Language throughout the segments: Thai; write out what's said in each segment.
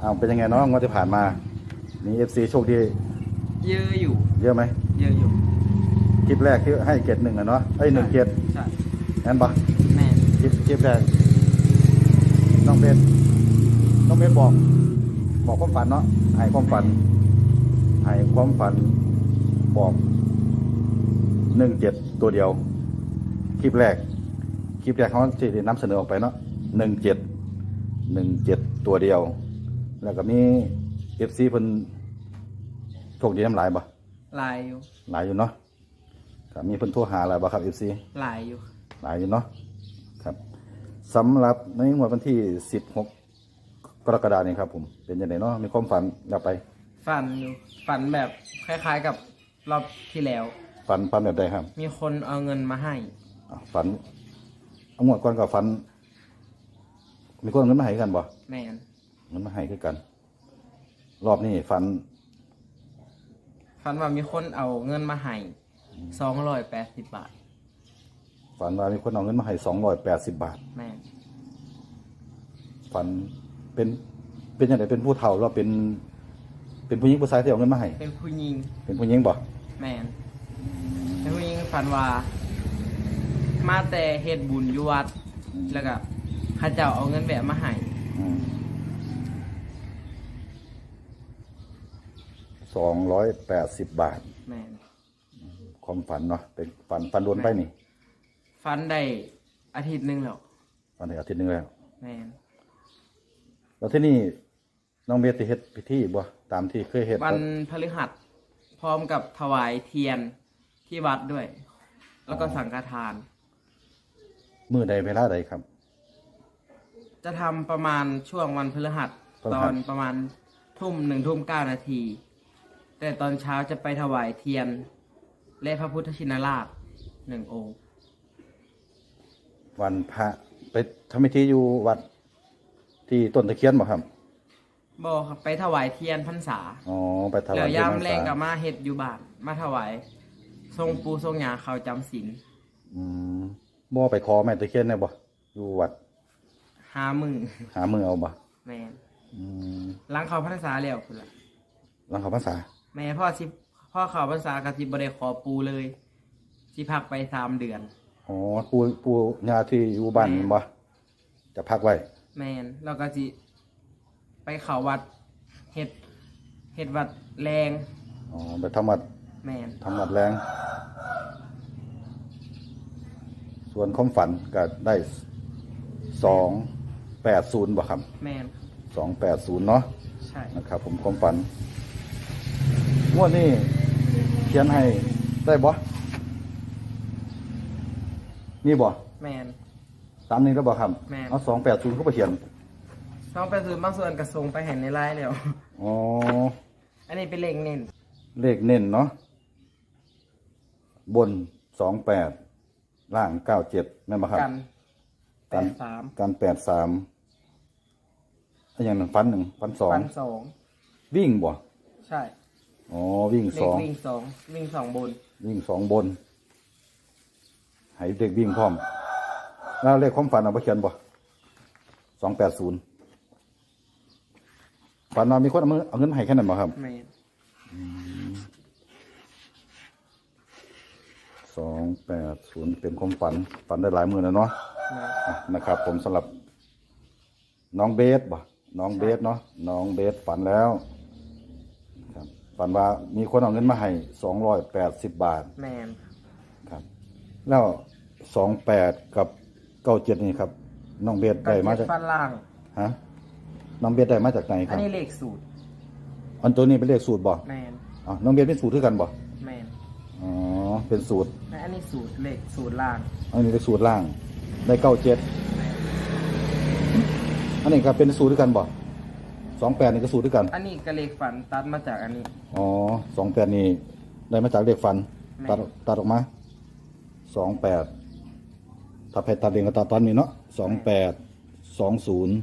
เอาเป็นยังไงเนาะงวดที่ผ่านมามีเอฟซีโชคดีเยอะอยู่ เยอะไหมเยอะอยู่คลิปแรกที่ให้เกตหนึ่งอะเนาะไอ้ยหนึ่งเกตใช่นั่นปะแม่คลิปคลิปแรกน้องเบนน้องเบนบอก บอกความฝันเนาะให้ความฝันให้ความฝันบอกหนึ่งเจ็ดตัวเดียว คลิปแรก คลิปแรกเขาที่ได้นำเสนอออกไปเนาะหนึ่งเจ็ดหนึ่งเจ็ดตัวเดียว แล้วก็มีเอฟซีเพิ่นโชคดีน้ำหลายบ่หลายอยู่หลายอยู่เนาะครับมีเพิ่นโทรหาหลายบ่ครับเอฟซีหลายอยู่หลายอยู่เนาะครับสำหรับในงวดวันที่16กรกฎาคมนี้ครับผมเป็นยังไงเนาะมีความฝันอยากไป ฝันอยู่ฝันแบบคล้าย ๆกับรอบที่แล้ว ฝันฝันแบบใดครับมีคนเอาเงินมาให้อะฝันเอางวดก่อนกับฝัน มีคนเอาเงินมาให้กันบ่แม่น เงินมาให้คือกัน รอบนี้ฝันฝันว่ามีคนเอาเงินมาให้สองร้อยแปดสิบบาท ฝันว่ามีคนเอาเงินมาให้280บาท แม่นฝันเป็นเป็นยังไงเป็นผู้เฒ่าหรือว่าเป็น เป็นผู้หญิงผู้ชายที่เอาเงินมาให้เป็นผู้หญิงเป็นผู้หญิงบ่แม่นเป็นผู้หญิงฝันว่า มาแต่เฮ็ดบุญอยู่วัด แล้วก็เข้าเจ้าเอาเงินแบบมาให้ สองร้อยแปดสิบบาท แม่นความฝันเนาะเป็นฝันฝันโดนไปนี่ฝันได้อาทิตย์หนึงแล้วฝันในอาทิตย์หนึงแล้ว แม่นแล้วที่นี่น้องเบสที่เฮ็ดพิธีบ่ตามที่เคยเฮ็ดวันบ่พฤหัสพร้อมกับถวายเทียนที่วัดด้วย แล้วก็สังฆทาน มื้อใดเวลาใดครับ จะทำประมาณช่วงวันพฤหัสพฤหัสตอนประมาณทุ่มหนึ่งทุ่มเก้านาที แต่ตอนเช้าจะไปถวายเทียน และพระพุทธชินราชหนึ่งองค์ วันพระไปทำพิธีอยู่วัดที่ต้นตะเคียนบ่ครับบอกครับไปถวายเทียนพรรษาอ๋อไปถวายแล้วเทีนย่ำพรรแรงษากับมาเฮ็ดอยู่บ้านมาถวาย ทรงปูทรงหยาเขาจำศีลอืมบ่ไปขอแม่ตะเคียนได้บ่อยู่วัดหามือหามือเอาบ่แม่นอืมหล้างเขาพรรษาแล้วคุณล่ะ หลังเขาพรรษา แม่พ่อสิพ่อเขาพรรษากะสิบ่ได้ขอปูเลยสิพักไปสามเดือน อ๋อปู่ปู่ย่าที่อยู่บ้านแม่ บ่จะพักไว้แมนเราก็สิไปเขาวัดเฮ็ดเฮ็ดวัดแรงอ๋อไปทำวัดแมนทำวัดแรงส่วนความฝันก็ได้สองแปดศูนย์บ่ครับแมนสองแปดศูนย์เนาะใช่นะครับ ผมความฝัน งวดนี้เขียนให้ได้บ่นี่บ่แมน ตามนี้แล้วบ่ครับแม่น เอาสองแปดศูนย์เข้าไปเขียนต้องไปซื้อบางส่วนกระทรงไปเห็นในไลน์แล้ว อ๋อ อันนี้เป็นเลขเน้นเลขเน้นเนาะบนสองแปดล่างเก้าเจ็ดแม่นบ่ครับกันแปกันดสามการแปดสามอันอย่างหนึ่งฟันหนึ่งฟันสองฟันสองวิ่งบ่ใช่ อ๋อวิ่งเลสของวิ่งสองวิ่งสองบนวิ่งสองบนให้เด็กวิ่งพร้อม แล้วเลขความฝันเอาไปเขียนบ่สองแปดศูนย์ฝันมามีคนเอามือเอาเงินมาให้แค่นั้นบ่ครับ แมนสองแปดศูนย์เป็นความฝัน ฝันได้หลายมือแล้วเนาะแม่นอะนะครับ ผมสำหรับน้องเบสบ่น้องเบสเนาะน้องเบสฝันแล้วครับ ฝันว่ามีคนเอาเงินมาให้สองร้อยแปดสิบบาทแมนครับ แล้วสองแปดกับเก้าเจ็ดนี่ครับ น้องเบสกัได้นมาเจ็จากดฟันล่าง ฮะน้องเบสได้มาจากไหนคอัรันบนี้เลขสูตรอันตัวนี้เป็นเลขสูตรบ่แมนอ๋อน้องเบสเป็นสูตรด้วยกันบ่แมนอ๋อเป็นสูตร และอันนี้สูตรเลขสูตรล่างอันนี้เป็นสูตรล่าง ได้เก้าเจ็ดอันนี้ก็เป็นสูตรด้วยกันบ่ สองแปดนี่ก็สูตรด้วยกัน อันนี้ก็เลขฝันตัดมาจากอันนี้ อ๋อสองแปดนี่ได้มาจากเลขฟัน แม่ ตัดตัดออกมาสองแปดถ้าแพทตัดเองก็ตัดตอนนี้เนาะสองแปดสองศูนย์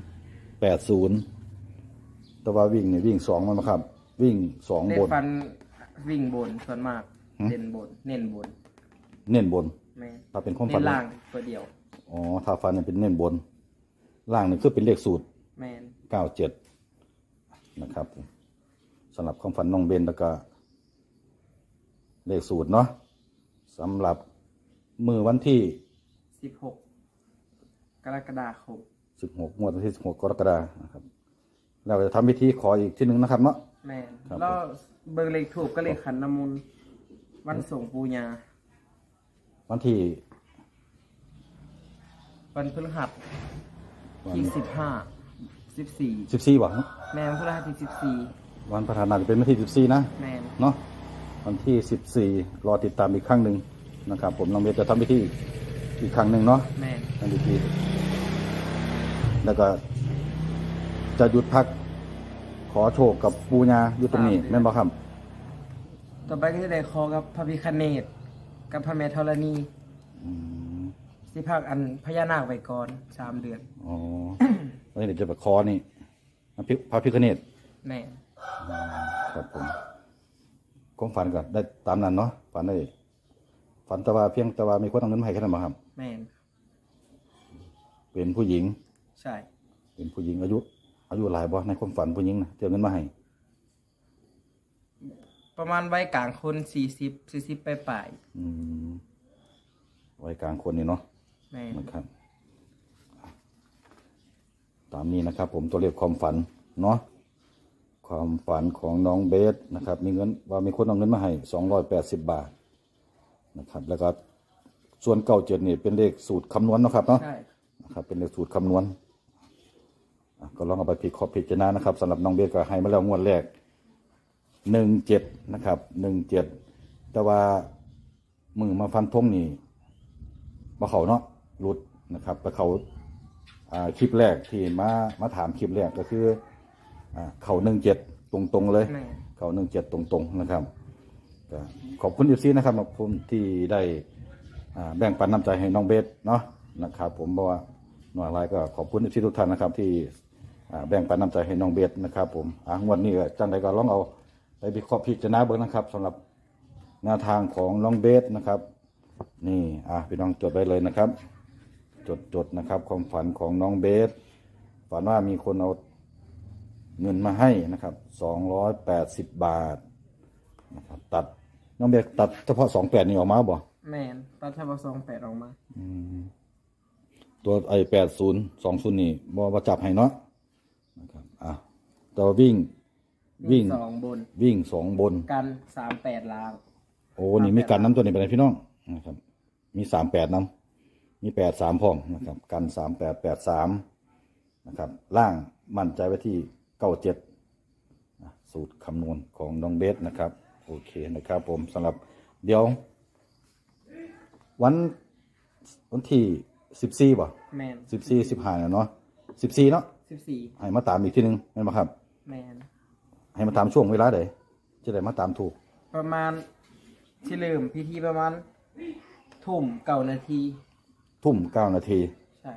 แปดศูนย์แต่ว่าวิ่งนี่วิ่งสองมันมาครับ วิ่งสองเลบขนฟันวิ่งบนส่วนมากหืม เด่นบนเน้นบนเน้นบน แม่นถ้าเป็นความเน้ฝันนล่างตัวเดียว อ๋อถ้าฟันเนี่ยเป็นเน้นบน ล่างนี่คือเป็นเลขสูตรแมนเก้าเจ็ด นะครับสำหรับความฝันน้องเบนแล้วก็เลขสูตรเนาะสำหรับมือวันที่ สิบหกกรกฎาคม16งวดวันที่16กรกฎาคมนะครับเราจะทำพิธีขออีกที่หนึ่งนะครับเนาะ แม่นครับ แล้วเบิงเลขถูกก็เลขขันน้ำมนต์วันส่งปูญาวันที่วันพฤหัสวันที่สิบห้าสิบสี่ 14บ่ แม่นวันพฤหัสที่สิบสี่วันประธานาจะเป็นวันที่ 14 นะ แม่นเนาะวันที่ 14 รอติดตามอีกครั้งหนึ่งนะครับ ผมน้องเบนจะทำพิธีอีกครั้งหนึ่งเนาะแม่นทำพิธีแล้วก็ จะหยุดพักขอโชคกับปูญาอยู่ตรงนี้ แม่นบ่ครับต่อไปก็จะได้คอกับพระพิคเนตกับพระแม่ธรณีอืมสิภาคอันพญานาคไว้ก่อนสามเดือนอ๋อวันนี้เดี๋ยวจะไปขอนี่ พระพิพระพิฆเนศแม่นครับผมความฝันก็ได้ตามนั้นเนาะฝันได้ฝันแต่ว่าเพียงแต่ว่ามีคนเอาเงินมาให้แค่นั้นบ่ครับ แม่นเป็นผู้หญิง ใช่เป็นผู้หญิงอายุ อายุหลายบ่ในความฝันผู้หญิงนะเตรียมเงินมาให้ประมาณวัยกลางคนสี่สิบสี่สิบไปปลายอืมวัยกลางคนนี่เนาะๆแม่น นะครับ ตามนี้นะครับ ผมตัวเลขความฝันเนาะความฝันของน้องเบสนะครับ มีเงินว่ามีคนเอาเงินมาให้สองร้อยแปดสิบบาทนะครับ แล้วก็ส่วนเก้าเจ็ดนี่เป็นเลขสูตรคำนวณเนาะครับเนาะใช่นะครับ เป็นเลขสูตรคำนวณอะก็ลองเอาไปพิเคราะห์พิจารณานะครับสำหรับน้องเบสก็ให้มาแล้วงวดแรกหนึ่งเจ็ดนะครับหนึ่งเจ็ดแต่ว่ามือมาฟันทงนี่มาเขาเนาะรุดนะครับไปเขาอ่า คลิปแรกที่มามาถามคลิปแรกก็คืออ่าเขาหนึ่งเจ็ดตรงๆเลย แม่น เขาหนึ่งเจ็ดตรงๆนะครับก็ขอบคุณเอฟซีนะครับขอบคุณที่ได้อ่าแบ่งปันน้ำใจให้น้องเบสเนาะนะครับ ผมบอกว่าหน่วยไรก็ขอบคุณเอฟซีทุกท่านนะครับ ที่อ่าแบ่งปันน้ำใจให้น้องเบสนะครับ ผมอ่างวดนี้ก็จังใดก็ลองเอาไปวิเคราะห์พิจารณาเบิ่งนะครับสำหรับแนวทางของน้องเบสนะครับ นี่อะพี่น้องจดไว้เลยนะครับ จดจดนะครับ ความฝันของน้องเบส ฝันว่ามีคนเอาเงินมาให้นะครับสองร้อยแปดสิบบาทนะครับตัดน้องเบสตัดเฉพาะสองแปดนี่ออกมาบ่แม่นตัดทบสองแปดออกมาตัวไอ้แปดศูนย์สองศูนย์นี่บ่ว่าจับให้เนาะนะครับอะตัววิ่งวิ่งสองบน วิ่งสองบน กันสามแปดล้าง โอ้นี่มีการน้ำตัวนี้ไปเลยพี่น้องนะครับ มีสามแปดน้ำ มีแปดสามพร้อมนะครับ กันสามแปดแปดสามนะครับ ล่างมั่นใจไว้ที่เก้าเจ็ดสูตรคำนวณของน้องเบสนะครับ โอเคนะครับผมสำหรับเดี๋ยว วันวันที่สิบสี่บ่แม่นสิบสี่สิบห้าเนาะสิบสี่เนาะสิบสี่ให้มาตามอีกทีหนึงเห็นไหมครับ แม่นให้มาตามช่วงเวลาใดจะได้มาตามถูก ประมาณที่ลืมพิธีประมาณทุ่มเก่านาที ทุ่มเก้านาทีใช่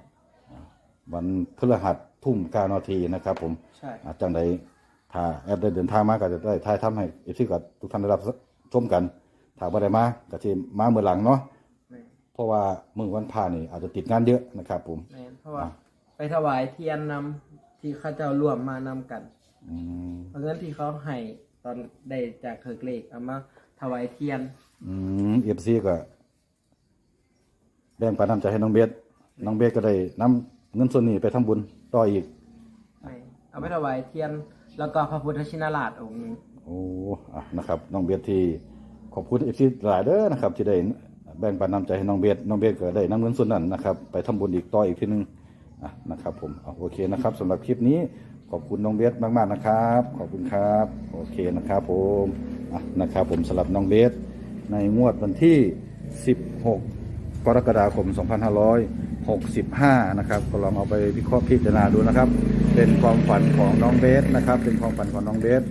วันพฤหัสทุ่มเก้านาทีนะครับ ผมใช่อาจังใดถ้าแอดได้เดินทางมาก็จะได้ถ่ายทำให้เอฟซีกับทุกท่านได้รับชมกันถ้าบ่ได้มาก็จะมาเมื่อหลังเนาะแม่นเพราะว่ามือวันพานี่อาจจะติดงานเยอะนะครับผมแม่นเพราะว่า ไปถวายเทียนนำที่เข้าเจ้ารวมมานำกันอืมเพราะงั้นที่เขาให้ตอนได้จากเถิกเลขเอามาถวายเทียน อืมเอฟซีก็ แบ่งปันน้ำใจให้น้องเบสน้องเบสก็ได้นำเงินส่วนนี้ไปทำบุญต่ออีก เอาไปถวายเทียน แล้วก็พระพุทธชินราชองค์หนึงโอ้อะนะครับน้องเบสที่ขอบคุณเอฟซีหลายเด้อนะครับ ที่ได้แบ่งปันน้ำใจให้น้องเบสน้องเบสก็ได้นำเงินส่วนนั้นนะครับ ไปทำบุญอีกต่ออีกทีหนึงอะนะครับ ผมอะโอเคนะครับสำหรับคลิปนี้ขอบคุณน้องเบสมากๆนะครับ ขอบคุณครับโอเคนะครับผมอะนะครับ ผมสำหรับน้องเบสในงวดวันที่ 16 กรกฎาคม 2565 นะครับ ก็ลองเอาไปวิเคราะห์พิจารณาดูนะครับ เป็นความฝันของน้องเบสนะครับ เป็นความฝันของน้องเบส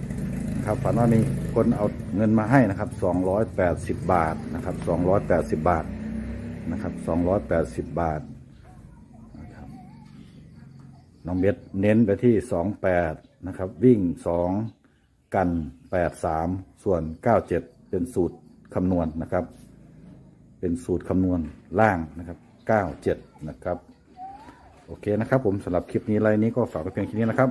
ครับฝันว่ามีคนเอาเงินมาให้นะครับ 280 บาทนะครับ 280 บาทนะครับ 280 บาทนะครับน้องเบสเน้นไปที่ 28 นะครับ วิ่ง 2 กัน 83 ส่วน 97 เป็นสูตรคำนวณนะครับ เป็นสูตรคำนวณล่างนะครับ 97 นะครับ โอเคนะครับผมสำหรับคลิปนี้ไรนี้ก็ฝากไปเพียงแค่นี้นะครับ